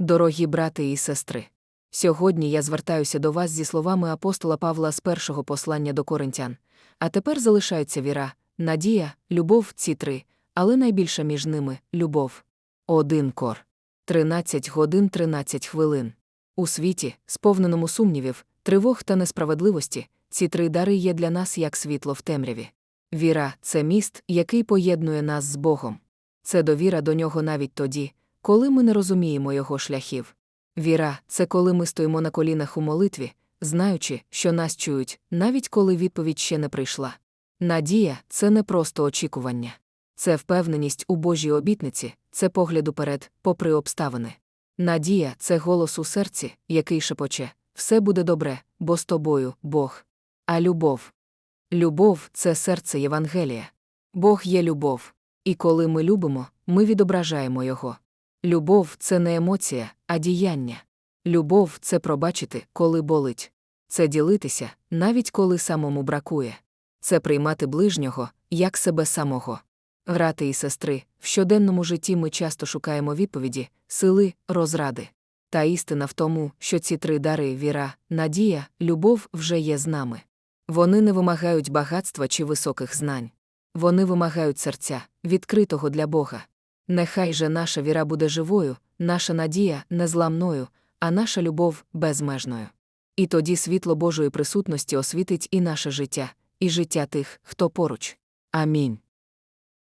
Дорогі брати і сестри, сьогодні я звертаюся до вас зі словами апостола Павла з першого послання до коринтян. А тепер залишаються віра, надія, любов ці три, але найбільша між ними любов. Один кор. 13 годин 13 хвилин. У світі, сповненому сумнівів, тривог та несправедливості, ці три дари є для нас як світло в темряві. Віра це міст, який поєднує нас з Богом. Це довіра до нього навіть тоді, коли ми не розуміємо його шляхів. Віра це коли ми стоїмо на колінах у молитві, знаючи, що нас чують, навіть коли відповідь ще не прийшла. Надія це не просто очікування. Це впевненість у Божій обітниці, це погляд уперед, попри обставини. Надія це голос у серці, який шепоче все буде добре, бо з тобою Бог. А любов. Любов це серце Євангелія. Бог є любов. І коли ми любимо, ми відображаємо Його. Любов це не емоція, а діяння. Любов це пробачити, коли болить. Це ділитися, навіть коли самому бракує. Це приймати ближнього, як себе самого. Брати і сестри, в щоденному житті ми часто шукаємо відповіді, сили, розради. Та істина в тому, що ці три дари віра, надія, любов вже є з нами. Вони не вимагають багатства чи високих знань. Вони вимагають серця, відкритого для Бога. Нехай же наша віра буде живою, наша надія незламною, а наша любов безмежною. І тоді світло Божої присутності освітить і наше життя, і життя тих, хто поруч. Амінь.